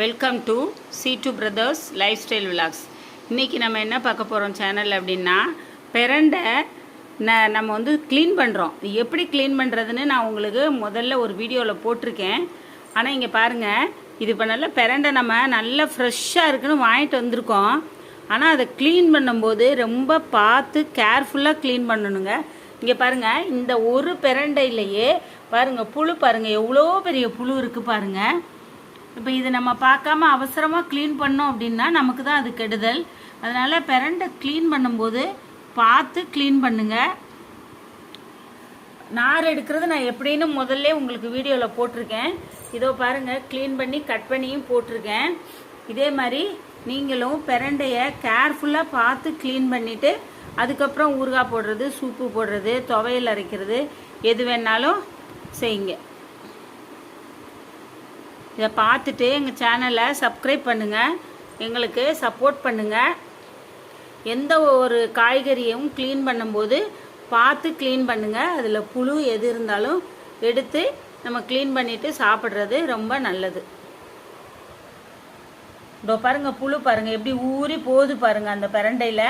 Welcome to C two brothers lifestyle vlogs இன்றைக்கி நம்ம என்ன பார்க்க போகிறோம் சேனல் அப்படின்னா பிறண்டை ந நம்ம வந்து க்ளீன் பண்ணுறோம் எப்படி க்ளீன் பண்ணுறதுன்னு நான் உங்களுக்கு முதல்ல ஒரு வீடியோவில் போட்டிருக்கேன். ஆனால் இங்கே பாருங்கள் இது இப்போ நல்ல பிறண்டை நம்ம நல்லா ஃப்ரெஷ்ஷாக இருக்குன்னு வாங்கிட்டு வந்திருக்கோம். ஆனால் அதை க்ளீன் பண்ணும்போது ரொம்ப பார்த்து கேர்ஃபுல்லாக க்ளீன் பண்ணணுங்க. இங்கே பாருங்கள் இந்த ஒரு பிறண்டையிலேயே பாருங்கள் புழு பாருங்கள் எவ்வளோ பெரிய புழு இருக்குது பாருங்கள் இப்போ இது நம்ம பார்க்காம அவசரமாக க்ளீன் பண்ணோம் அப்படின்னா நமக்கு தான் அது கெடுதல். அதனால் பெரண்டை க்ளீன் பண்ணும்போது பார்த்து க்ளீன் பண்ணுங்கள் நார் எடுக்கிறது நான் எப்படின்னு முதல்ல உங்களுக்கு வீடியோவில் போட்டிருக்கேன். இதோ பாருங்கள் க்ளீன் பண்ணி கட் பண்ணியும் போட்டிருக்கேன். இதே மாதிரி நீங்களும் பெரண்டையை கேர்ஃபுல்லாக பார்த்து க்ளீன் பண்ணிவிட்டு அதுக்கப்புறம் ஊறுகாய் போடுறது சூப்பு போடுறது துவையல் அரைக்கிறது எது வேணாலும் செய்யுங்க. இதை பார்த்துட்டு எங்கள் சேனலை சப்ஸ்கிரைப் பண்ணுங்கள் எங்களுக்கு சப்போர்ட் பண்ணுங்கள் எந்த ஒரு காய்கறியும் க்ளீன் பண்ணும்போது பார்த்து க்ளீன் பண்ணுங்கள் அதில் புழு எது இருந்தாலும் எடுத்து நம்ம க்ளீன் பண்ணிவிட்டு சாப்பிட்றது ரொம்ப நல்லது. இதோ பாருங்கள் புழு பாருங்கள் எப்படி ஊறி போகுது பாருங்கள் அந்த பிரண்டையில்.